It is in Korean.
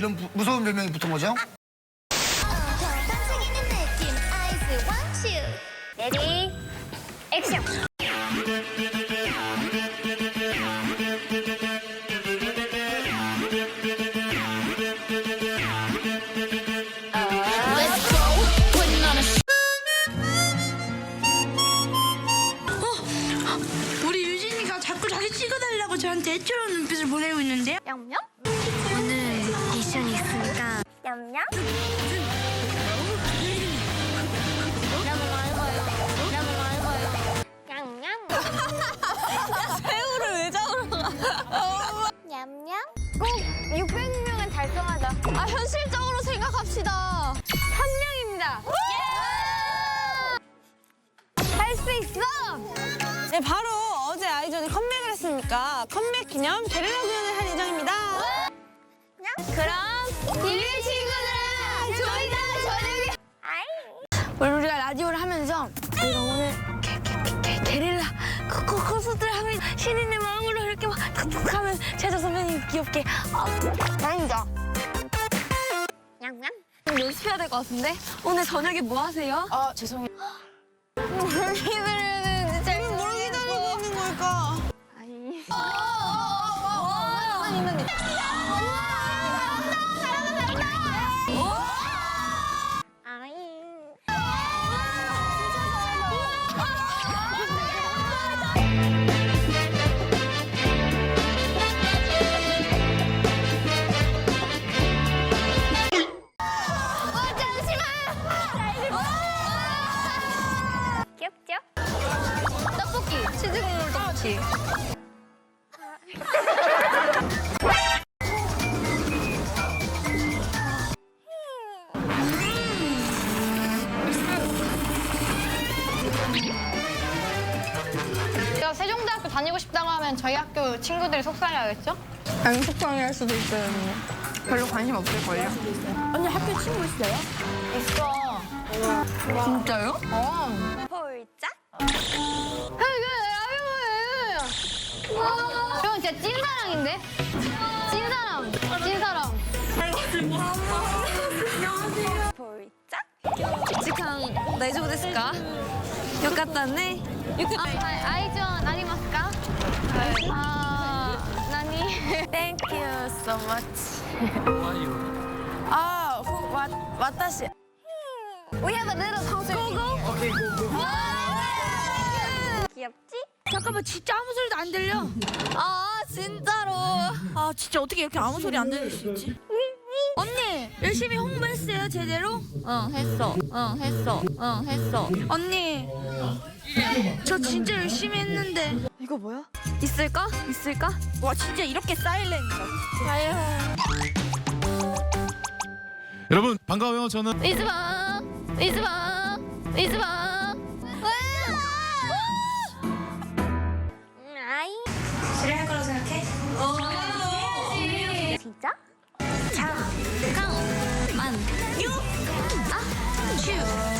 이런 부- 무서운 별명이 붙은 거죠? 반짝이는 느낌 레디 액션 우리 유진이가 자꾸 자기 찍어달라고 저한테 애처로운 눈빛을 보내고 있는데요. 냠냠 오늘 미션이 있으니까. 냠냠 너무 넓어요 너무 넓어요 냠냠 새우를 왜 잡으러 냠냠 꼭 600명은 달성하자. 아 현실적으로 생각합시다. 3명입니다. 할 수 있어! 네 바로 어제 아이전이 컴백을 했으니까 컴백 기념 게릴라 그럼 일일 친구들아 저희가 저녁에 아이 우리가 라디오를 하면서 저희가 오늘 게, 게, 게, 게, 게릴라 그, 그, 콘서트를 하면 신인의 마음으로 이렇게 막 툭툭하면 최저 선배님 귀엽게 아, 아니다. 냠냠 연습해야 될 것 같은데 오늘 저녁에 뭐 하세요? 아 죄송해요. 귀엽죠? 떡볶이 치즈 국물 떡볶이. 제가 세종대학교 다니고 싶다고 하면 저희 학교 친구들이 속상해하겠죠? 안 속상해할 수도 있어요. 별로 관심 없을걸요? 언니 학교 친구 있어요? 있어. 진짜요? 폴 진짜 찐사랑인데? 찐사랑, 찐사랑. 직항 나이저 데스까? 역같다네. 아, 아이존 아니마스까? 아, 나니? Thank you so much. 아, who, what, watashi. We have a little concert. Go go. Okay, go go. 와! 귀엽지? 잠깐만 진짜 아무 소리도 안 들려. 아 진짜로 아, 진짜 어떻게 이렇게 아무 소리 안 들릴 수 있지? 언니, 열심히 홍보했어요, 제대로? 어 했어 어 했어 어 했어 언니, 저 진짜 열심히 했는데. 이거 뭐야? 있을까 있을까 와, 진짜 이렇게 사일렌이다. 여러분 반가워요. 저는 이즈방 이즈방 이즈방 count, man, you, up, chew.